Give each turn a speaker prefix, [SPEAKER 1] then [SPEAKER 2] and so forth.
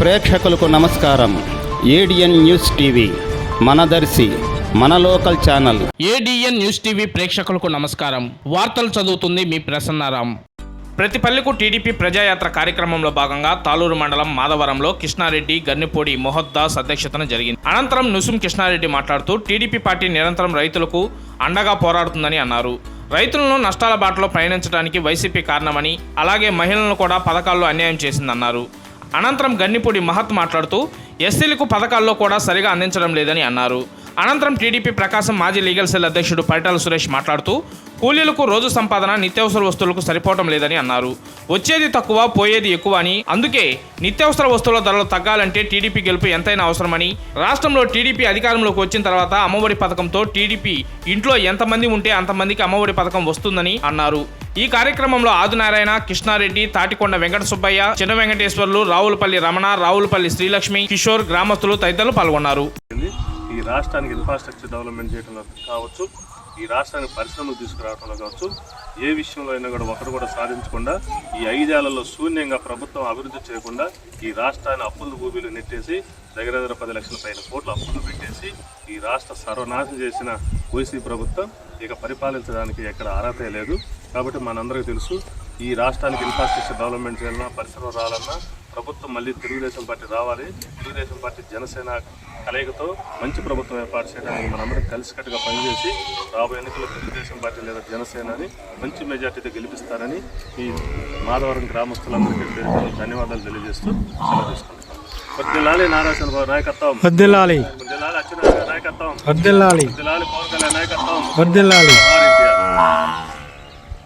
[SPEAKER 1] ప్రేక్షకులకు నమస్కారం. ADN news TV మనదర్శి మన local channel.
[SPEAKER 2] ADN news TV ప్రేక్షకులకు నమస్కారం. వార్తలు చదువుతుంది మీ ప్రసన్నారాం. ప్రతి పల్లెకు టీడీపీ ప్రజాయాత్ర కార్యక్రమంలో భాగంగా తాలూరు మండలం మాధవరంలో కృష్ణారెడ్డి గన్నిపూడి మొహద్దాస్ అధ్యక్షతన జరిగింది. అనంతరం నుసుం కృష్ణారెడ్డి మాట్లాడుతూ టీడీపీ పార్టీ నిరంతరం రైతులకు అండగా పోరాడుతుందని అన్నారు. రైతులను నష్టాల బాటలో ప్రయాణించడానికి వైసీపీ కారణమని అలాగే మహిళలను కూడా పథకాల్లో అన్యాయం చేసిందన్నారు. అనంతరం గన్నిపూడి మహత్ మాట్లాడుతూ ఎస్సీలకు పథకాల్లో కూడా సరిగా అందించడం లేదని అన్నారు. అనంతరం టీడీపీ ప్రకాశం మాజీ లీగల్ సెల్ అధ్యక్షుడు పరిటాల సురేష్ మాట్లాడుతూ కూలీలకు రోజు సంపాదన నిత్యావసర వస్తువులకు సరిపోవటం లేదని అన్నారు. వచ్చేది తక్కువ పోయేది ఎక్కువ అని. అందుకే నిత్యావసర వస్తువుల ధరలు తగ్గాలంటే టీడీపీ గెలుపు ఎంతైనా అవసరమని. రాష్ట్రంలో టీడీపీ అధికారంలోకి వచ్చిన తర్వాత అమ్మఒడి పథకంతో టీడీపీ ఇంట్లో ఎంతమంది ఉంటే అంతమందికి అమ్మఒడి పథకం వస్తుందని అన్నారు. ఈ కార్యక్రమంలో ఆదినారాయణ కృష్ణారెడ్డి తాటికొండ వెంకట సుబ్బయ్య చిన్న వెంకటేశ్వర్లు రావులపల్లి రమణ రావులపల్లి శ్రీలక్ష్మి కిషోర్ గ్రామస్తులు తదితరులు పాల్గొన్నారు.
[SPEAKER 3] ఈ రాష్ట్రానికి ఇన్ఫ్రాస్ట్రక్చర్ డెవలప్మెంట్ చేయడం కావచ్చు. ఈ రాష్ట్రానికి పరిశ్రమలు తీసుకురావడంలో కావచ్చు ఏ విషయంలో అయినా కూడా ఒకరు కూడా సాధించకుండా ఈ ఐదేళ్ళలో శూన్యంగా ప్రభుత్వం అభివృద్ధి చేయకుండా ఈ రాష్ట్రాన్ని అప్పుల భూమిలో నెట్టేసి దగ్గర దగ్గర పది లక్షల పైన కోట్లు అప్పులు పెట్టేసి ఈ రాష్ట్ర సర్వనాశం చేసిన వైసీ ప్రభుత్వం ఇక పరిపాలించడానికి ఎక్కడ అర్హత లేదు. కాబట్టి మనందరికీ తెలుసు ఈ రాష్ట్రానికి ఇన్ఫ్రాస్ట్రక్చర్ డెవలప్మెంట్ చేయాలన్నా పరిశ్రమ రావాలన్నా ప్రభుత్వం మళ్ళీ తెలుగుదేశం పార్టీ రావాలి. తెలుగుదేశం పార్టీ జనసేన కలయికతో మంచి ప్రభుత్వం ఏర్పాటు చేయడానికి మనందరం కలిసికట్టుగా పనిచేసి రాబోయే ఎన్నికల్లో తెలుగుదేశం పార్టీ లేదా జనసేనని మంచి మెజార్టీతో గెలిపిస్తారని ఈ మాధవరం గ్రామస్తులందరికీ ధన్యవాదాలు తెలియజేస్తూ సెలవు నారాయణ బాబు నాయకత్వం.
[SPEAKER 4] వర్దిల్లాలి
[SPEAKER 3] నాయకత్వం.
[SPEAKER 4] వర్దిల్లాలి
[SPEAKER 3] కొద్దిలాలి పవన్ కళ్యాణ్ నాయకత్వం.
[SPEAKER 4] వర్దిల్లాలి.